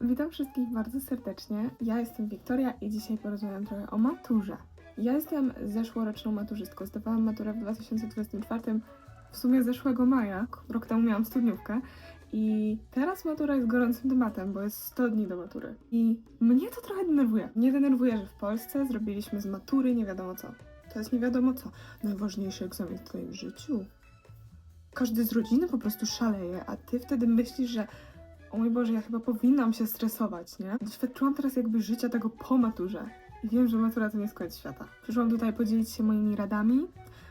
Witam wszystkich bardzo serdecznie. Ja jestem Wiktoria i dzisiaj porozmawiam trochę o maturze. Ja jestem zeszłoroczną maturzystką. Zdawałam maturę w 2024, w sumie zeszłego maja. Rok temu miałam studniówkę. I teraz matura jest gorącym tematem, bo jest 100 dni do matury. I mnie to trochę denerwuje. Mnie denerwuje, że w Polsce zrobiliśmy z matury nie wiadomo co. To jest nie wiadomo co. Najważniejszy egzamin w twoim życiu. Każdy z rodziny po prostu szaleje, a ty wtedy myślisz, że o mój Boże, ja chyba powinnam się stresować, nie? Doświadczyłam teraz jakby życia tego po maturze. I wiem, że matura to nie jest koniec świata. Przyszłam tutaj podzielić się moimi radami,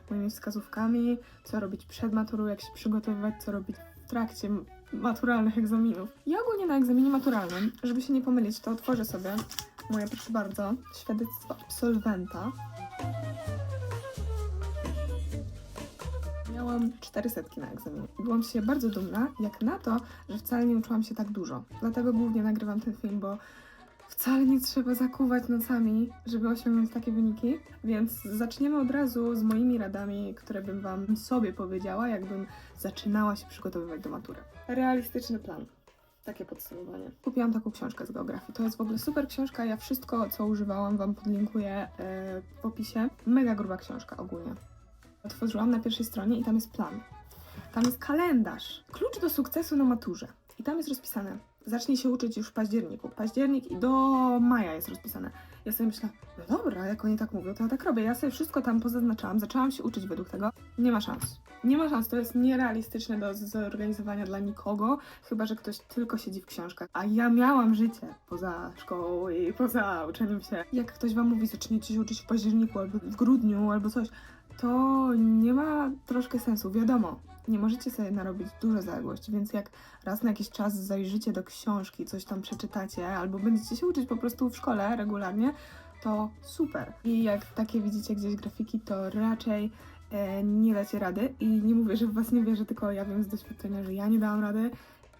moimi wskazówkami, co robić przed maturą, jak się przygotowywać, co robić w trakcie maturalnych egzaminów. I ogólnie na egzaminie maturalnym, żeby się nie pomylić, to otworzę sobie moje, proszę bardzo, świadectwo absolwenta. Cztery setki na egzaminie. Byłam się bardzo dumna, jak na to, że wcale nie uczyłam się tak dużo. Dlatego głównie nagrywam ten film, bo wcale nie trzeba zakuwać nocami, żeby osiągnąć takie wyniki. Więc zaczniemy od razu z moimi radami, które bym Wam sobie powiedziała, jakbym zaczynała się przygotowywać do matury. Realistyczny plan. Takie podsumowanie. Kupiłam taką książkę z geografii. To jest w ogóle super książka. Ja wszystko, co używałam, Wam podlinkuję e, w opisie. Mega gruba książka ogólnie. Otworzyłam na pierwszej stronie i tam jest plan. Tam jest kalendarz. Klucz do sukcesu na maturze. I tam jest rozpisane. Zacznij się uczyć już w październiku. Październik i do maja jest rozpisane. Ja sobie myślę, no dobra, jak oni tak mówią, to ja tak robię. Ja sobie wszystko tam pozaznaczałam, zaczęłam się uczyć według tego. Nie ma szans. Nie ma szans, to jest nierealistyczne do zorganizowania dla nikogo, chyba że ktoś tylko siedzi w książkach. A ja miałam życie poza szkołą i poza uczeniem się. Jak ktoś wam mówi, zaczniecie się uczyć w październiku albo w grudniu albo coś, to nie ma troszkę sensu. Wiadomo, nie możecie sobie narobić dużo zaległości, więc jak raz na jakiś czas zajrzycie do książki, coś tam przeczytacie, albo będziecie się uczyć po prostu w szkole regularnie, to super. I jak takie widzicie gdzieś grafiki, to raczej e, nie dacie rady. I nie mówię, że w was nie wierzę, tylko ja wiem z doświadczenia, że ja nie dałam rady.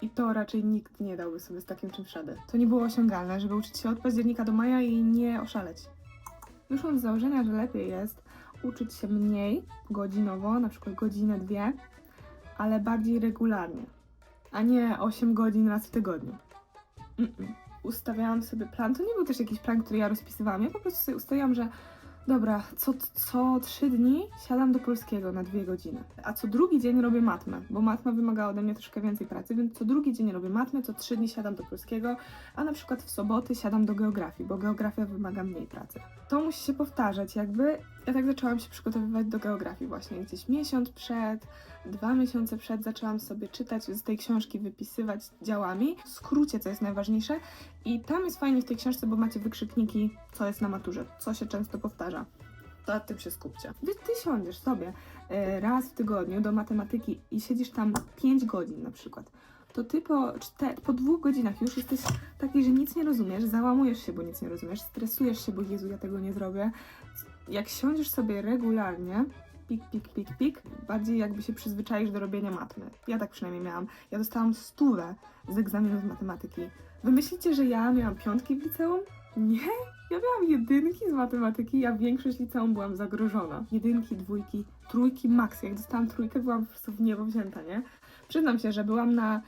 I to raczej nikt nie dałby sobie z takim czymś rady. To nie było osiągalne, żeby uczyć się od października do maja i nie oszaleć. Wyszłam z założenia, że lepiej jest uczyć się mniej godzinowo, na przykład godzinę, dwie, ale bardziej regularnie, a nie 8 godzin raz w tygodniu. Mm-mm. Ustawiałam sobie plan, to nie był też jakiś plan, który ja rozpisywałam, ja po prostu sobie ustawiłam, że dobra, co, co trzy dni siadam do polskiego na dwie godziny, a co drugi dzień robię matmę, bo matma wymagała ode mnie troszkę więcej pracy, więc co drugi dzień robię matmę, co trzy dni siadam do polskiego, a na przykład w soboty siadam do geografii, bo geografia wymaga mniej pracy. To musi się powtarzać, jakby ja tak zaczęłam się przygotowywać do geografii właśnie gdzieś miesiąc przed, dwa miesiące przed zaczęłam sobie czytać z tej książki, wypisywać działami, w skrócie, co jest najważniejsze i tam jest fajnie w tej książce, bo macie wykrzykniki, co jest na maturze, co się często powtarza. To nad tym się skupcie. Wy ty siądziesz sobie e, raz w tygodniu do matematyki i siedzisz tam 5 godzin na przykład. To ty po, czte- po dwóch godzinach już jesteś taki, że nic nie rozumiesz, załamujesz się, bo nic nie rozumiesz, stresujesz się, bo Jezu, ja tego nie zrobię. Jak siądziesz sobie regularnie, pik, pik, pik, pik, bardziej jakby się przyzwyczaisz do robienia matmy. Ja tak przynajmniej miałam. Ja dostałam stówę z egzaminu z matematyki. Wy myślicie, że ja miałam piątki w liceum? Nie, ja miałam jedynki z matematyki, ja większość liceum byłam zagrożona. Jedynki, dwójki, trójki max. Jak dostałam trójkę, byłam po prostu w niebo wzięta, nie? Przyznam się, że byłam na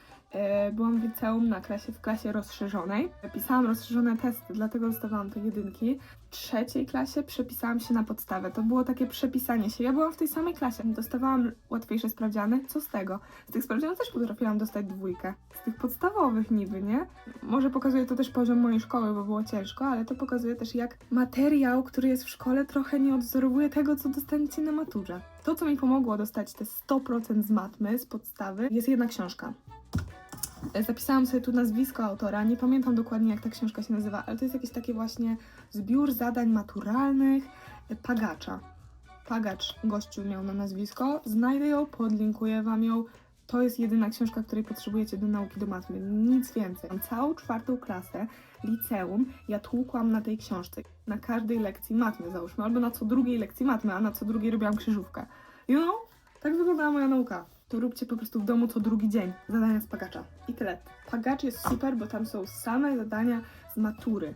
byłam w liceum na klasie, w klasie rozszerzonej. Pisałam rozszerzone testy, dlatego dostawałam te jedynki. W trzeciej klasie przepisałam się na podstawę. To było takie przepisanie się. Ja byłam w tej samej klasie. Dostawałam łatwiejsze sprawdziany. Co z tego? Z tych sprawdzianów też potrafiłam dostać dwójkę. Z tych podstawowych niby, nie? Może pokazuje to też poziom mojej szkoły, bo było ciężko, ale to pokazuje też jak materiał, który jest w szkole, trochę nie odwzorowuje tego, co dostaniecie na maturze. To, co mi pomogło dostać te 100% z matmy, z podstawy, jest jedna książka. Zapisałam sobie tu nazwisko autora, nie pamiętam dokładnie jak ta książka się nazywa, ale to jest jakiś taki właśnie zbiór zadań maturalnych Pagacza. Pagacz gościu miał na nazwisko, znajdę ją, podlinkuję wam ją. To jest jedyna książka, której potrzebujecie do nauki do matmy, nic więcej. Całą czwartą klasę liceum, ja tłukłam na tej książce. Na każdej lekcji matmy załóżmy, albo na co drugiej lekcji matmy, a na co drugiej robiłam krzyżówkę. You know? Tak wyglądała moja nauka. To róbcie po prostu w domu co drugi dzień zadania z Pagacza. I tyle. Pagacz jest super, bo tam są same zadania z matury.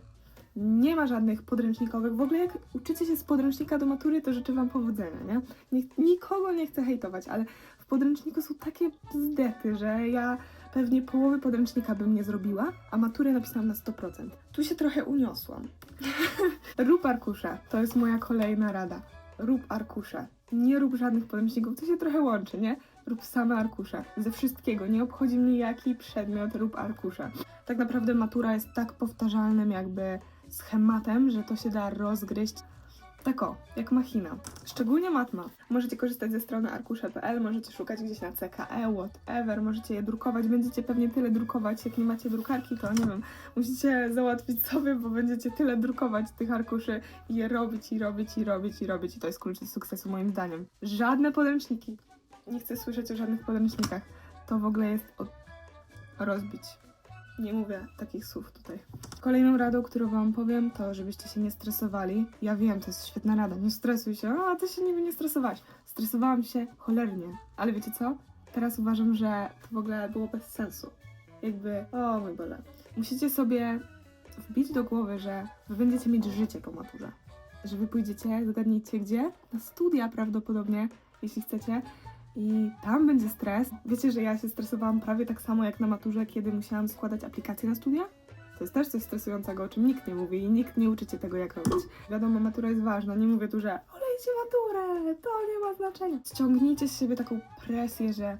Nie ma żadnych podręcznikowych. W ogóle jak uczycie się z podręcznika do matury, to życzę wam powodzenia, nie? Niech, nikogo nie chcę hejtować, ale w podręczniku są takie bzdety, że ja pewnie połowy podręcznika bym nie zrobiła, a maturę napisałam na 100%. Tu się trochę uniosłam. rób arkusze, to jest moja kolejna rada. Rób arkusze. Nie rób żadnych podręczników, to się trochę łączy, nie? Rób same arkusze. Ze wszystkiego, nie obchodzi mnie jaki przedmiot, rób arkusze. Tak naprawdę matura jest tak powtarzalnym jakby schematem, że to się da rozgryźć tak o, jak machina. Szczególnie matma. Możecie korzystać ze strony arkusze.pl, możecie szukać gdzieś na CKE, whatever, możecie je drukować. Będziecie pewnie tyle drukować, jak nie macie drukarki, to nie wiem, musicie załatwić sobie, bo będziecie tyle drukować tych arkuszy i je robić, i robić, i robić, i robić. I to jest klucz do sukcesu moim zdaniem. Żadne podręczniki. Nie chcę słyszeć o żadnych podręcznikach. To w ogóle jest rozbić. Nie mówię takich słów tutaj. Kolejną radą, którą Wam powiem, to żebyście się nie stresowali. Ja wiem, to jest świetna rada. Nie stresuj się. A, ty się niby nie stresowałaś. Stresowałam się cholernie. Ale wiecie co? Teraz uważam, że to w ogóle było bez sensu. Jakby, o mój Boże. Musicie sobie wbić do głowy, że Wy będziecie mieć życie po maturze. Że Wy pójdziecie, zgadnijcie gdzie? Na studia prawdopodobnie, jeśli chcecie. I tam będzie stres. Wiecie, że ja się stresowałam prawie tak samo jak na maturze, kiedy musiałam składać aplikację na studia? To jest też coś stresującego, o czym nikt nie mówi i nikt nie uczy cię tego, jak robić. Wiadomo, matura jest ważna. Nie mówię tu, że olejcie maturę, to nie ma znaczenia. Ściągnijcie z siebie taką presję, że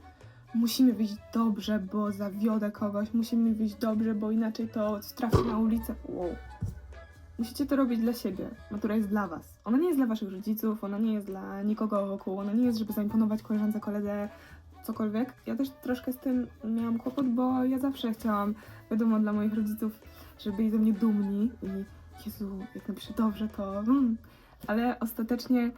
musimy wyjść dobrze, bo zawiodę kogoś, musimy wyjść dobrze, bo inaczej to trafi na ulicę. Wow. Musicie to robić dla siebie. Matura jest dla was. Ona nie jest dla waszych rodziców, ona nie jest dla nikogo wokół, ona nie jest, żeby zaimponować koleżance, koledze, cokolwiek. Ja też troszkę z tym miałam kłopot, bo ja zawsze chciałam, wiadomo, dla moich rodziców, żeby byli ze mnie dumni i Jezu, jak napiszę dobrze, to... Mm. Ale ostatecznie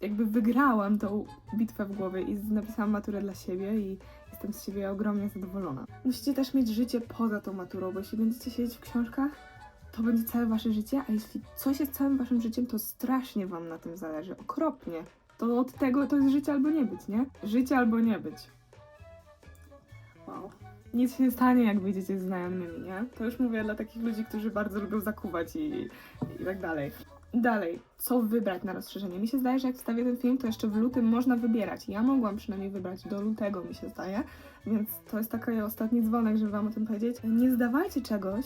jakby wygrałam tą bitwę w głowie i napisałam maturę dla siebie i jestem z siebie ogromnie zadowolona. Musicie też mieć życie poza tą maturą, bo jeśli będziecie siedzieć w książkach, to będzie całe wasze życie, a jeśli coś jest całym waszym życiem, to strasznie wam na tym zależy, okropnie. To od tego to jest życie albo nie być, nie? Życie albo nie być. Wow. Nic się nie stanie, jak wyjdziecie z znajomymi, nie? To już mówię dla takich ludzi, którzy bardzo lubią zakuwać i, i tak dalej. Dalej, co wybrać na rozszerzenie? Mi się zdaje, że jak wstawię ten film, to jeszcze w lutym można wybierać. Ja mogłam przynajmniej wybrać do lutego, mi się zdaje, więc to jest taki ostatni dzwonek, żeby wam o tym powiedzieć. Nie zdawajcie czegoś,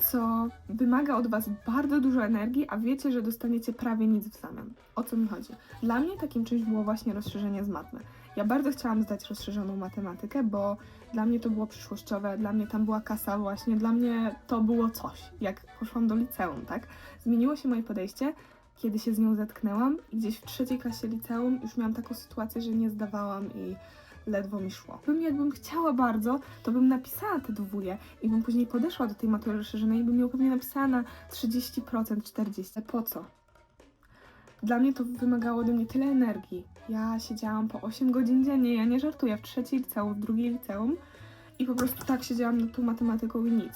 co wymaga od Was bardzo dużo energii, a wiecie, że dostaniecie prawie nic w zamian. O co mi chodzi? Dla mnie takim czymś było właśnie rozszerzenie z matmy. Ja bardzo chciałam zdać rozszerzoną matematykę, bo dla mnie to było przyszłościowe, dla mnie tam była kasa właśnie, dla mnie to było coś, jak poszłam do liceum, tak? Zmieniło się moje podejście, kiedy się z nią zetknęłam i gdzieś w trzeciej klasie liceum już miałam taką sytuację, że nie zdawałam i ledwo mi szło. Bym jakbym chciała bardzo, to bym napisała te dwóje i bym później podeszła do tej matury rozszerzonej i bym ją pewnie napisała na 30%, 40%. Po co? Dla mnie to wymagało ode mnie tyle energii. Ja siedziałam po 8 godzin dziennie, ja nie żartuję, w trzeciej liceum, w drugiej liceum i po prostu tak siedziałam nad tą matematyką i nic.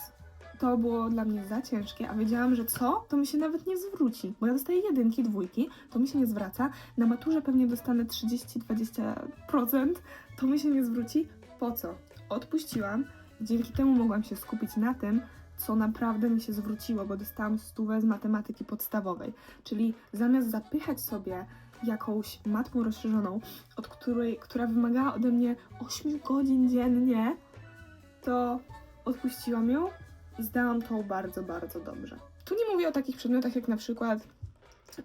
To było dla mnie za ciężkie, a wiedziałam, że co? To mi się nawet nie zwróci, bo ja dostaję jedynki, dwójki, to mi się nie zwraca. Na maturze pewnie dostanę 30-20%, to mi się nie zwróci. Po co? Odpuściłam. Dzięki temu mogłam się skupić na tym, co naprawdę mi się zwróciło, bo dostałam stówę z matematyki podstawowej. Czyli zamiast zapychać sobie jakąś matmą rozszerzoną, od której, która wymagała ode mnie 8 godzin dziennie, to odpuściłam ją zdałam tą bardzo, bardzo dobrze. Tu nie mówię o takich przedmiotach jak na przykład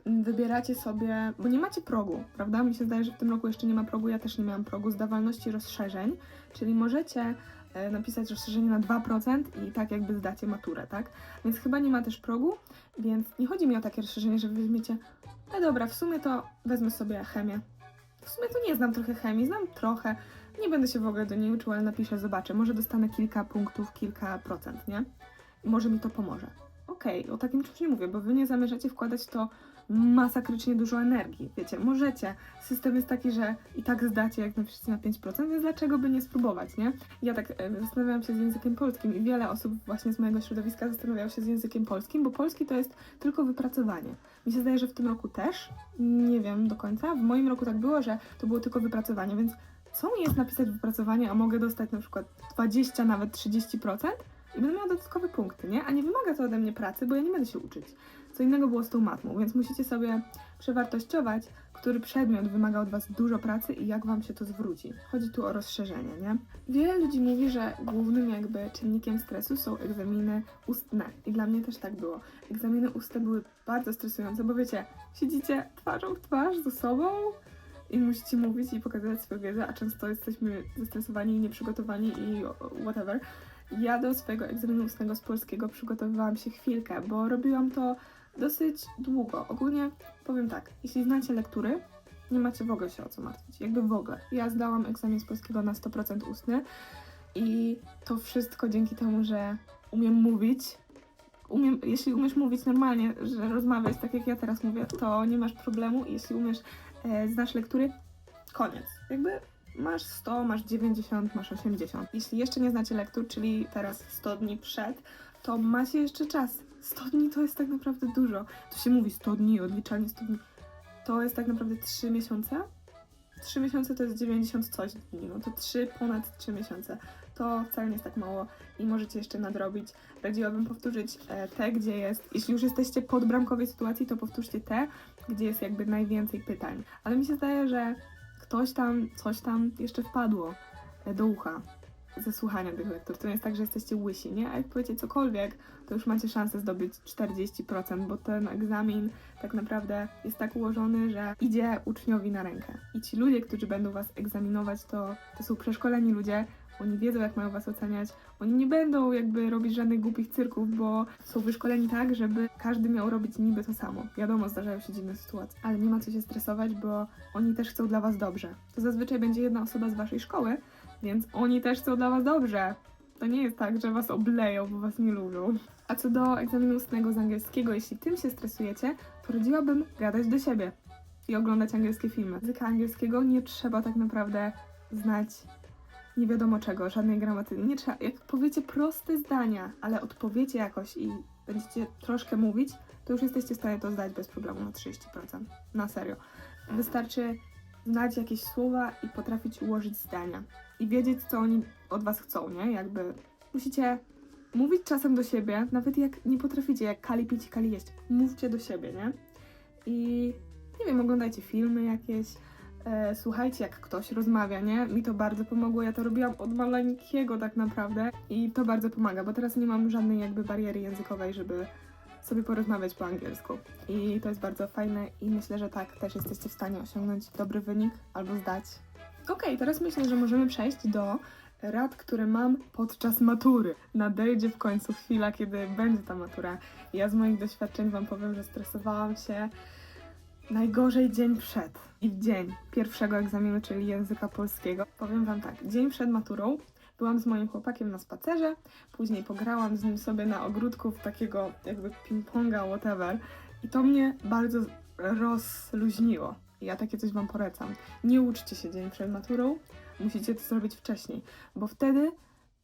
mm, wybieracie sobie, bo nie macie progu, prawda? Mi się zdaje, że w tym roku jeszcze nie ma progu, ja też nie miałam progu zdawalności rozszerzeń, czyli możecie e, napisać rozszerzenie na 2% i tak jakby zdacie maturę, tak? Więc chyba nie ma też progu, więc nie chodzi mi o takie rozszerzenie, że weźmiecie, no dobra, w sumie to wezmę sobie chemię. W sumie to nie znam trochę chemii, znam trochę, nie będę się w ogóle do niej uczyła, ale napiszę, zobaczę, może dostanę kilka punktów, kilka procent, nie? Może mi to pomoże. Okej, o takim czymś nie mówię, bo wy nie zamierzacie wkładać to masakrycznie dużo energii. Wiecie, możecie. System jest taki, że i tak zdacie, jak napiszecie na 5%, więc dlaczego by nie spróbować, nie? Ja tak e, zastanawiałam się z językiem polskim i wiele osób właśnie z mojego środowiska zastanawiało się z językiem polskim, bo polski to jest tylko wypracowanie. Mi się zdaje, że w tym roku też, nie wiem do końca, w moim roku tak było, że to było tylko wypracowanie, więc co mi jest napisać wypracowanie, a mogę dostać na przykład 20, nawet 30%? I będę miała dodatkowe punkty, nie? A nie wymaga to ode mnie pracy, bo ja nie będę się uczyć. Co innego było z tą matmą, więc musicie sobie przewartościować, który przedmiot wymaga od Was dużo pracy i jak Wam się to zwróci. Chodzi tu o rozszerzenie, nie? Wiele ludzi mówi, że głównym jakby czynnikiem stresu są egzaminy ustne. I dla mnie też tak było. Egzaminy ustne były bardzo stresujące, bo wiecie, siedzicie twarzą w twarz ze sobą i musicie mówić i pokazywać swoją wiedzę, a często jesteśmy zestresowani nieprzygotowani i whatever. Ja do swojego egzaminu ustnego z polskiego przygotowywałam się chwilkę, bo robiłam to dosyć długo. Ogólnie powiem tak, jeśli znacie lektury, nie macie w ogóle się o co martwić. Jakby w ogóle. Ja zdałam egzamin z polskiego na 100% ustny i to wszystko dzięki temu, że umiem mówić. Umiem, jeśli umiesz mówić normalnie, że rozmawiać tak jak ja teraz mówię, to nie masz problemu. Jeśli umiesz, e, znasz lektury, koniec. Jakby masz 100, masz 90, masz 80. Jeśli jeszcze nie znacie lektur, czyli teraz 100 dni przed, to macie jeszcze czas. 100 dni to jest tak naprawdę dużo. Tu się mówi 100 dni, odliczanie 100 dni. To jest tak naprawdę 3 miesiące. 3 miesiące to jest 90 coś dni, no to 3 ponad 3 miesiące. To wcale nie jest tak mało i możecie jeszcze nadrobić. Radziłabym powtórzyć e, te, gdzie jest, jeśli już jesteście pod bramkowej sytuacji, to powtórzcie te, gdzie jest jakby najwięcej pytań. Ale mi się zdaje, że ktoś tam, coś tam jeszcze wpadło e, do ucha ze słuchania tych lektur. To nie jest tak, że jesteście łysi, nie? A jak powiecie cokolwiek, to już macie szansę zdobyć 40%, bo ten egzamin tak naprawdę jest tak ułożony, że idzie uczniowi na rękę. I ci ludzie, którzy będą was egzaminować, to, to są przeszkoleni ludzie, oni wiedzą, jak mają was oceniać. Oni nie będą jakby robić żadnych głupich cyrków, bo są wyszkoleni tak, żeby każdy miał robić niby to samo. Wiadomo, zdarzają się dziwne sytuacje, ale nie ma co się stresować, bo oni też chcą dla was dobrze. To zazwyczaj będzie jedna osoba z waszej szkoły, więc oni też chcą dla was dobrze. To nie jest tak, że was obleją, bo was nie lubią. A co do egzaminu ustnego z angielskiego, jeśli tym się stresujecie, to radziłabym gadać do siebie i oglądać angielskie filmy. Języka angielskiego nie trzeba tak naprawdę znać nie wiadomo czego, żadnej gramatyki. Nie trzeba, jak powiecie proste zdania, ale odpowiecie jakoś i będziecie troszkę mówić, to już jesteście w stanie to zdać bez problemu na 30%. Na serio. Wystarczy znać jakieś słowa i potrafić ułożyć zdania. I wiedzieć, co oni od was chcą, nie? Jakby musicie mówić czasem do siebie, nawet jak nie potraficie, jak kali pić i kali jeść. Mówcie do siebie, nie? I nie wiem, oglądajcie filmy jakieś, e, słuchajcie, jak ktoś rozmawia, nie? Mi to bardzo pomogło. Ja to robiłam od maleńkiego tak naprawdę i to bardzo pomaga, bo teraz nie mam żadnej jakby bariery językowej, żeby sobie porozmawiać po angielsku. I to jest bardzo fajne i myślę, że tak też jesteście w stanie osiągnąć dobry wynik albo zdać. Okej, teraz myślę, że możemy przejść do rad, które mam podczas matury. Nadejdzie w końcu chwila, kiedy będzie ta matura. Ja z moich doświadczeń Wam powiem, że stresowałam się najgorzej dzień przed i w dzień pierwszego egzaminu, czyli języka polskiego. Powiem Wam tak, dzień przed maturą byłam z moim chłopakiem na spacerze, później pograłam z nim sobie na ogródku w takiego jakby ping-ponga, whatever. I to mnie bardzo rozluźniło. Ja takie coś Wam polecam. Nie uczcie się dzień przed maturą, musicie to zrobić wcześniej, bo wtedy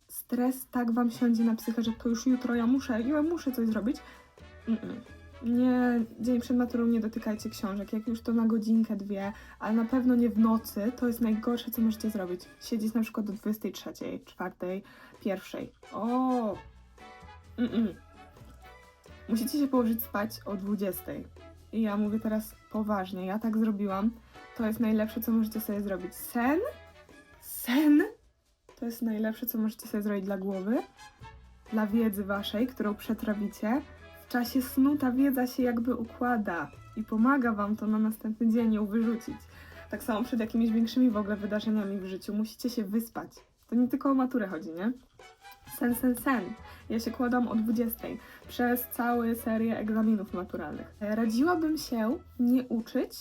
stres tak Wam siądzie na psychę, że to już jutro ja muszę, ja muszę coś zrobić. Mm-mm. Nie, dzień przed maturą nie dotykajcie książek, jak już to na godzinkę, dwie, ale na pewno nie w nocy, to jest najgorsze, co możecie zrobić. Siedzieć na przykład do 23, 4, 1. O! Mm-mm. Musicie się położyć spać o 20. I ja mówię teraz poważnie, ja tak zrobiłam. To jest najlepsze, co możecie sobie zrobić. Sen? Sen? To jest najlepsze, co możecie sobie zrobić dla głowy, dla wiedzy waszej, którą przetrawicie. Czasie snu ta wiedza się jakby układa i pomaga wam to na następny dzień ją wyrzucić. Tak samo przed jakimiś większymi w ogóle wydarzeniami w życiu musicie się wyspać. To nie tylko o maturę chodzi, nie? Sen, sen, sen. Ja się kładam o 20 przez całą serię egzaminów maturalnych. Radziłabym się nie uczyć,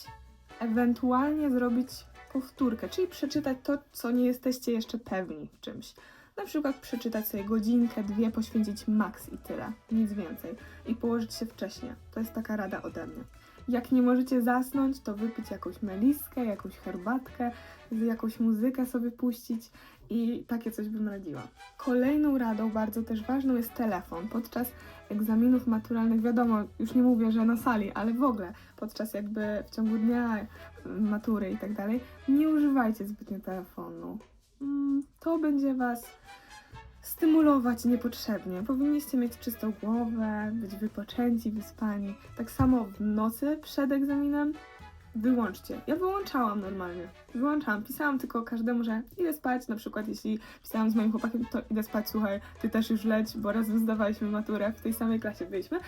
ewentualnie zrobić powtórkę, czyli przeczytać to, co nie jesteście jeszcze pewni w czymś. Na przykład przeczytać sobie godzinkę, dwie, poświęcić maks i tyle, nic więcej. I położyć się wcześniej. To jest taka rada ode mnie. Jak nie możecie zasnąć, to wypić jakąś meliskę, jakąś herbatkę, jakąś muzykę sobie puścić i takie coś bym radziła. Kolejną radą, bardzo też ważną, jest telefon. Podczas egzaminów maturalnych, wiadomo, już nie mówię, że na sali, ale w ogóle podczas jakby w ciągu dnia matury i tak dalej, nie używajcie zbytnio telefonu. Mm, To będzie Was stymulować niepotrzebnie. Powinniście mieć czystą głowę, być wypoczęci, wyspani. Tak samo w nocy przed egzaminem wyłączcie. Ja wyłączałam normalnie. Wyłączałam. Pisałam tylko każdemu, że idę spać. Na przykład jeśli pisałam z moim chłopakiem, to idę spać, słuchaj, ty też już leć, bo razem zdawaliśmy maturę, w tej samej klasie byliśmy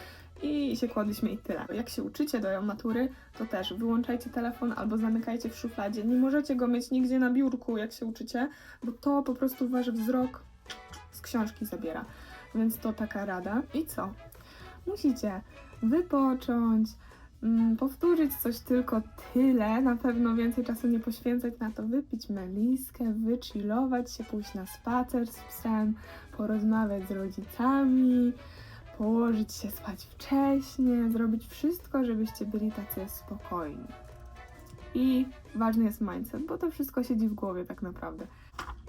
i się kładliśmy i tyle. Jak się uczycie do matury, to też wyłączajcie telefon albo zamykajcie w szufladzie. Nie możecie go mieć nigdzie na biurku, jak się uczycie, bo to po prostu wasz wzrok z książki zabiera. Więc to taka rada. I co? Musicie wypocząć, powtórzyć coś tylko tyle, na pewno więcej czasu nie poświęcać na to, wypić meliskę, wychillować się, pójść na spacer z psem, porozmawiać z rodzicami, położyć się spać wcześnie, zrobić wszystko, żebyście byli tacy spokojni. I ważny jest mindset, bo to wszystko siedzi w głowie tak naprawdę.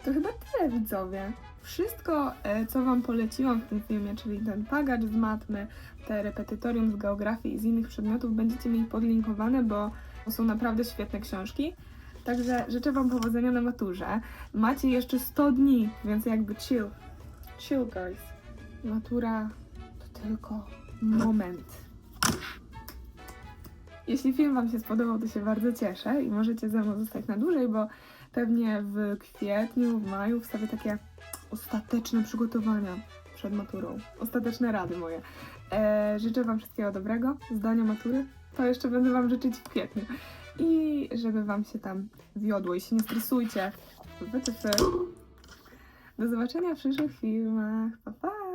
To chyba tyle widzowie. Wszystko, e, co Wam poleciłam w tym filmie, czyli ten pagacz z matmy, te repetytorium z geografii i z innych przedmiotów, będziecie mieli podlinkowane, bo to są naprawdę świetne książki. Także życzę Wam powodzenia na maturze. Macie jeszcze 100 dni, więc jakby chill. Chill, guys. Matura to tylko moment. Jeśli film Wam się spodobał, to się bardzo cieszę i możecie ze mną zostać na dłużej, bo pewnie w kwietniu, w maju wstawię takie ostateczne przygotowania przed maturą. Ostateczne rady moje. E, życzę Wam wszystkiego dobrego. Zdania matury to jeszcze będę Wam życzyć w kwietniu. I żeby Wam się tam wiodło i się nie stresujcie. WTF. Do zobaczenia w przyszłych filmach. Pa, pa!